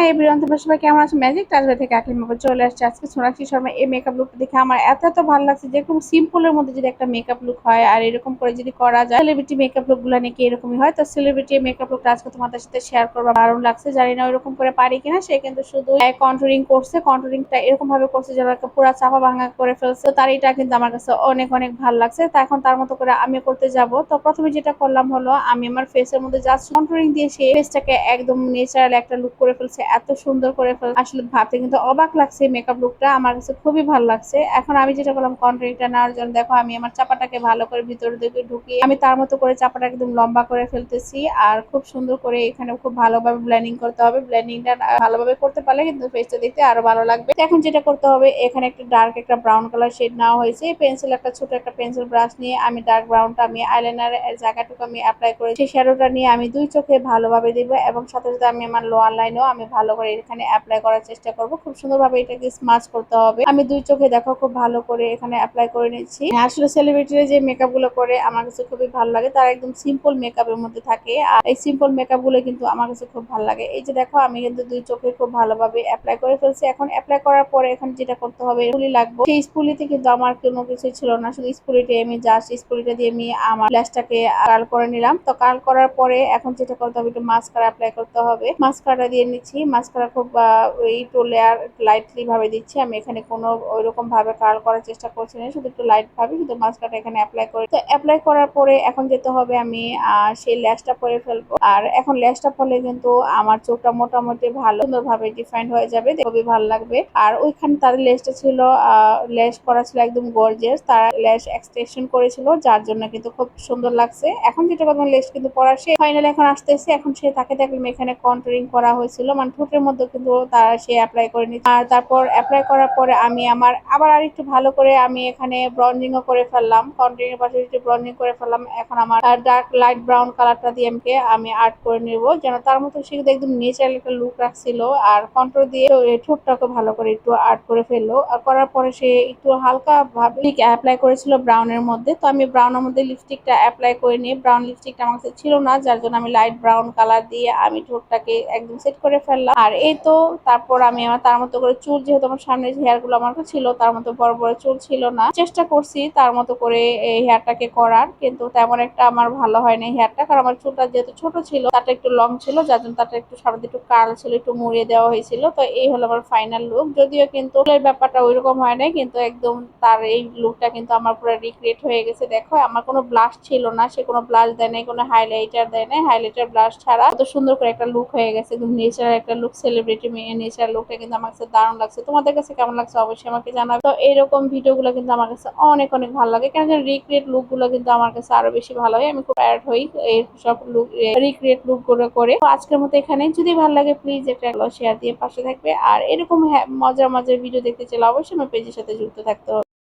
Hi everyone তোমরা সবাই কেমন আছো? ম্যাজিক টাজবে থেকে আকলিম বাবা চলে আসছে। আজকে সোনাক্ষী শর্মা এই মেকআপ লুকটা দেখে আমার এত এত ভালো লাগছে। যেরকম সিম্পলের মধ্যে যদি একটা মেকআপ লুক হয় আর এরকম করে যদি করা যায় সেলিব্রিটি মেকআপ লুকগুলো নাকি এরকমই হয়। তো সেলিব্রিটি মেকআপ লুকটা আজকে তোমাদের সাথে শেয়ার করব। দারুণ লাগছে। জানি না ওইরকম করে পারি কিনা, সে কিন্তু শুধু কন্ট্রোলিং করছে। কন্ট্রোলিংটা এরকম ভাবে করছে যেন পুরো চাপা ভাঙা করে ফেলছে। তার এটা কিন্তু আমার কাছে অনেক অনেক ভালো লাগছে। তো এখন তার মতো করে আমি করতে যাব। তো প্রথমে যেটা করলাম হলো, আমি আমার ফেসের মধ্যে জাস্ট কন্ট্রোলিং দিয়ে সেই ফেসটাকে একদম নেচারাল একটা লুক করে ফেলছে। এত সুন্দর করে আসলে ভাবতে কিন্তু অবাক লাগছে মেকআপ লুকটা আমার কাছে খুবই ভালো লাগছে। এখন আমি যেটা করলাম কন্ট্রোলিংটা নেওয়ার জন্য দেখো, আমি আমার চাপাটাকে ভালো করে ভিতরে দিকে ঢুকিয়ে, আমি তার মতো করে চাপাটা একদম লম্বা করে ফেলতেছি। আর খুব সুন্দর করে এখানে খুব ভালোভাবে ব্লেন্ডিং করতে হবে। ব্লেন্ডিংটা ভালোভাবে করতে পারলে কিন্তু ফেসটা দেখতে আরও ভালো লাগবে। এখন যেটা করতে হবে, এখানে একটা ডার্ক একটা ব্রাউন কালার শেড নেওয়া হয়েছে। পেন্সিল একটা ছোট একটা পেন্সিল ব্রাশ নিয়ে আমি ডার্ক ব্রাউনটা আমি আইলাইনার জায়গাটুকু আমি অ্যাপ্লাই করেছি। শ্যাডোটা নিয়ে আমি দুই চোখে ভালোভাবে দিব এবং সাথে সাথে আমি আমার লোয়ার লাইনেও আমি ভালো করে এখানে অ্যাপ্লাই করার চেষ্টা করব। খুব সুন্দরভাবে এটাকে স্মাচ করতে হবে। আমি দুই চোখে দেখো খুব ভালো করে এখানে অ্যাপ্লাই করে নিচ্ছি আসলে সেলিব্রিটিরা যে মেকআপগুলো করে আমার কাছে খুবই ভালো লাগে। তারা একদম সিম্পল মেকআপের মধ্যে থাকে। আর এই সিম্পল মেকআপগুলো কিন্তু আমার কাছে খুব ভালো লাগে। এই যে দেখো, আমি কিন্তু দুই চোখে খুব ভালোভাবে অ্যাপ্লাই করে ফেলছি। এখন অ্যাপ্লাই করার পরে এখন যেটা করতে হবে স্পুলি লাগবে। সেই স্পুলিতে কিন্তু আমার কোনো কিছু ছিল না। শুধু স্পুলিতে আমি জাস্ট স্পুলিটা দিয়ে আমি আমার ফ্ল্যাশটাকে কার্ল করে নিলাম। তো কার্ল করার পরে এখন যেটা করতে হবে, একটু মাস্কারা অ্যাপ্লাই করতে হবে। মাস্কারা দিয়ে নিচ্ছি। মাস্কারা খুব ওই একটু লেয়ার লাইটলি ভাবে দিচ্ছি। আমি এখানে কোনো ওই রকম ভাবে কার্ল করার চেষ্টা করছি না। শুধু একটু লাইট ভাবে, শুধু মাস্কাটা এখানে অ্যাপ্লাই করে তো অ্যাপ্লাই করার পরে এখন যেতে হবে আমি সেই ল্যাশটা পরে ফেলব। আর এখন ল্যাশটা পরলে কিন্তু আমার চোখটা মোটামুটি ভালো সুন্দর ভাবে ডিফাইন্ড হয়ে যাবে। খুবই ভালো লাগবে। আর ওইখানে তাদের লেসটা ছিল লেস করা ছিল একদম গর্জিয়াস তারা লেস এক্সটেনশন করেছিল, যার জন্য কিন্তু খুব সুন্দর লাগছে। এখন যেটা কথা লেস কিন্তু পরা সে ফাইনাল এখন আসতেছে। এখন সে তাকে দেখলাম এখানে কন্ট্রোলিং করা হয়েছিল। মানে ঠোঁটের মধ্যে কিন্তু তারা সে অ্যাপ্লাই করে নিচ্ছে। আর তারপর অ্যাপ্লাই করার পরে আমি আমার আবার আর একটু ভালো করে আমি এখানে ব্রঞ্জিং ও করে ফেললাম। কন্টিনিউ পাশে একটু ব্রঞ্জিং করে ফেললাম। এখন আমার ডার্ক লাইট ব্রাউন কালারটা দিয়ে আমাকে আমি আর্ট করে নেব। যেন তার মতো সে একদম নেচারাল একটা লুক রাখছিল। আর কন্ট্রোল দিয়ে ঠোঁটটাকে ভালো করে একটু আর্ট করে ফেলল। আর করার পরে সে একটু হালকা ভাবে অ্যাপ্লাই করেছিল ব্রাউনের মধ্যে। তো আমি ব্রাউনের মধ্যে লিপস্টিকটা অ্যাপ্লাই করে নিয়ে ব্রাউন লিপস্টিকটা আমার কাছে ছিল না। যার জন্য আমি লাইট ব্রাউন কালার দিয়ে আমি ঠোঁটটাকে একদম সেট করে ফেললাম। আর এই তো তারপর আমি আমার তার মতো করে চুল, যেহেতু আমার সামনে হেয়ারগুলো আমার ছিল, তার মতো বড় বড় চুল ছিল না। চেষ্টা করছি তার মতো করে এই হেয়ারটাকে করার, কিন্তু তেমন একটা আমার ভালো হয়নি হেয়ারটা কারণ আমার চুলটা যেহেতু ছোট ছিল তাটা একটু লং ছিল, যার জন্য তাটা একটু সামনে একটু কার্ল ছিল, একটু মুড়িয়ে দেওয়া হয়েছিল। তো এই হলো আমার ফাইনাল লুক যদিও কিন্তু চুলের ব্যাপারটা ওইরকম হয় নাই, কিন্তু একদম তার এই লুকটা কিন্তু আমার পুরো রিক্রিয়েট হয়ে গেছে। দেখো, আমার কোনো ব্লাশ ছিল না, সে কোনো ব্লাশ দেয় নাই, কোনো হাইলাইটার দেয় নাই। হাইলাইটার ব্লাশ ছাড়া কত সুন্দর করে একটা লুক হয়ে গেছে, একদম নেচার একটা লুক সেলিব্রিটি মেয়ে নেচার লুকটা কিন্তু আমার কাছে দারুণ লাগছে। তোমাদের কাছে কেমন লাগছে অবশ্যই আমাকে জানাবে। তো এইরকম ভিডিওগুলো কিন্তু আমার কাছে অনেক অনেক ভালো লাগে। কেন রিক্রিয়েট লুকগুলো কিন্তু আমার কাছে আরও বেশি ভালো হয়। আমি খুব অ্যাড হই এই সব লুক রিক্রিয়েট লুকগুলো করে। তো আজকের মতো এখানে যদি ভালো লাগে প্লিজ একটা শেয়ার দিয়ে পাশে থাকবে। আর এরকম হ্যাঁ, মজার মজার ভিডিও দেখতে চাইলে অবশ্যই আমার পেজের সাথে যুক্ত থাকতে হবে।